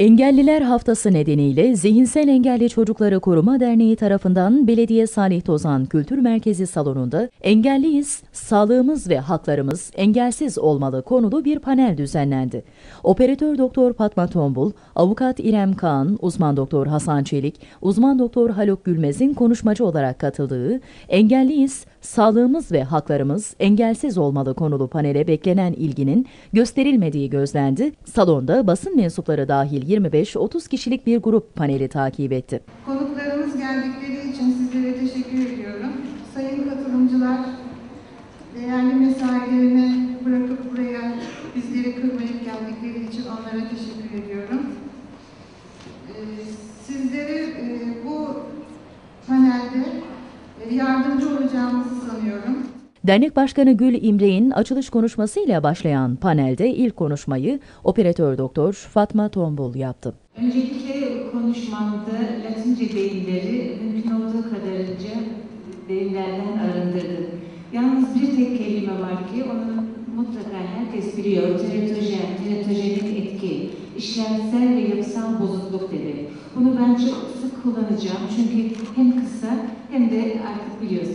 Engelliler Haftası nedeniyle Zihinsel Engelli Çocukları Koruma Derneği tarafından Belediye Salih Tozan Kültür Merkezi salonunda Engelliyiz, Sağlığımız ve Haklarımız Engelsiz Olmalı konulu bir panel düzenlendi. Operatör Doktor Fatma Tombul, Avukat İrem Kaan, Uzman Doktor Hasan Çelik, Uzman Doktor Haluk Gülmez'in konuşmacı olarak katıldığı Engelliyiz, Sağlığımız ve Haklarımız Engelsiz Olmalı konulu panele beklenen ilginin gösterilmediği gözlendi. Salonda basın mensupları dahil 25-30 kişilik bir grup paneli takip etti. Konuklarımız geldikleri için sizlere teşekkür ediyorum. Sayın katılımcılar, değerli mesailerini bırakıp buraya bizleri kırmayıp geldikleri için onlara teşekkür ediyorum. Ee, Sizlere e, bu panelde e, yardımcı olacağımızı sanıyorum. Dernek Başkanı Gül İmre'in açılış konuşmasıyla başlayan panelde ilk konuşmayı operatör doktor Fatma Tombul yaptı. Öncelikle konuşmamda Latince deyimleri mümkün olduğu kadarınca deyimlerden arındırdım. Yalnız bir tek kelime var ki onu mutlaka herkes biliyor. Teratojen, teratojenik etki, işlevsel ve yapısal bozukluk dedi. Bunu ben çok sık kullanacağım çünkü hem kısa hem de artık biliyorsunuz